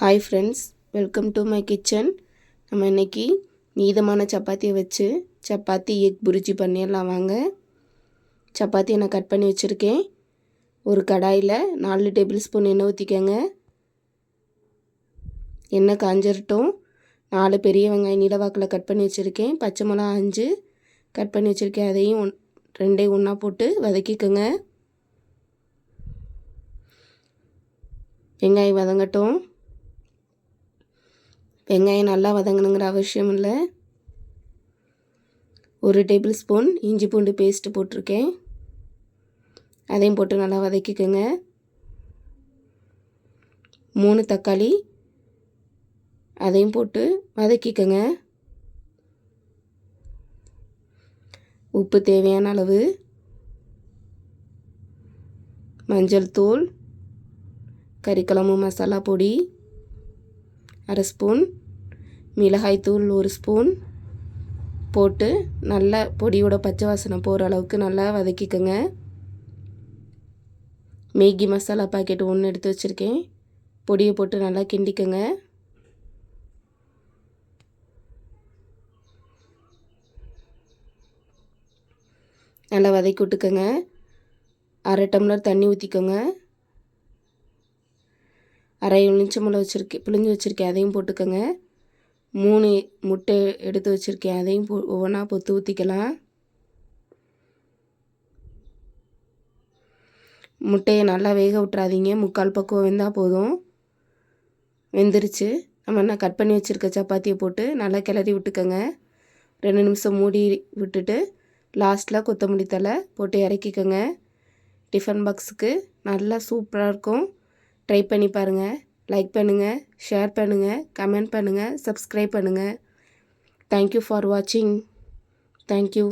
Hi friends welcome to my kitchen நம்ம இன்னைக்கு மீதமான சப்பாத்தியை வச்சு சப்பாத்தி எக் புரிஜி பண்ணிடலாம் வாங்க. சப்பாத்தியை நான் கட் பண்ணி வச்சுருக்கேன். ஒரு கடாயில் நாலு டேபிள் ஸ்பூன் எண்ணெய் ஊற்றிக்கோங்க எண்ணெய் காஞ்சிரட்டும். நாலு பெரிய வெங்காயம் நீளவாக்கில் கட் பண்ணி வச்சுருக்கேன். பச்சை மிளகா அஞ்சு கட் பண்ணி வச்சுருக்கேன். அதையும் ஒன் ரெண்டையும் ஒன்றா போட்டு வதக்கிக்கோங்க. வெங்காயம் வதங்கட்டும். வெங்காயம் நல்லா வதங்கணுங்கிற அவசியம் இல்லை. ஒரு டேபிள் ஸ்பூன் இஞ்சி பூண்டு பேஸ்ட்டு போட்டிருக்கேன். அதையும் போட்டு நல்லா வதக்கிக்கோங்க. மூணு தக்காளி அதையும் போட்டு வதக்கிக்கோங்க. உப்பு தேவையான அளவு மஞ்சள் தூள் கறிக்குழம்பு மசாலா பொடி அரை ஸ்பூன் மிளகாய்த்தூள் ஒரு ஸ்பூன் போட்டு நல்லா பொடியோட பச்சை வாசனை போகிற அளவுக்கு நல்லா வதக்கிக்கோங்க. மேகி மசாலா பாக்கெட் ஒன்று எடுத்து வச்சுருக்கேன். பொடியை போட்டு நல்லா கிண்டிக்கோங்க. நல்லா வதக்கி விட்டுக்கோங்க. அரை டம்ளர் தண்ணி ஊற்றிக்கோங்க அரை எலுமிச்சம்பழம் வச்சுருக்கேன் பிழிஞ்சு வச்சுருக்கேன் அதையும் போட்டுக்கோங்க. மூணு முட்டை எடுத்து வச்சுருக்கேன் அதையும் போ ஒவ்வொன்றா பொத்து ஊற்றிக்கலாம் முட்டையை நல்லா வேக விட்றாதீங்க முக்கால் பக்குவம் வெந்தால் போதும். வெந்துருச்சு. நம்ம என்ன கட் பண்ணி வச்சுருக்க சப்பாத்தியை போட்டு நல்லா கிளறி விட்டுக்கோங்க. ரெண்டு நிமிஷம் மூடி விட்டுட்டு லாஸ்ட்டில் கொத்தமல்லி தலை போட்டு இறக்கிக்கோங்க. டிஃபன் பாக்ஸுக்கு நல்லா சூப்பராக இருக்கும். ட்ரை பண்ணி பாருங்கள் லைக் பண்ணுங்கள் ஷேர் பண்ணுங்கள் கமெண்ட் பண்ணுங்கள் சப்ஸ்கிரைப் பண்ணுங்கள் தேங்க்யூ ஃபார் வாட்சிங் தேங்க்யூ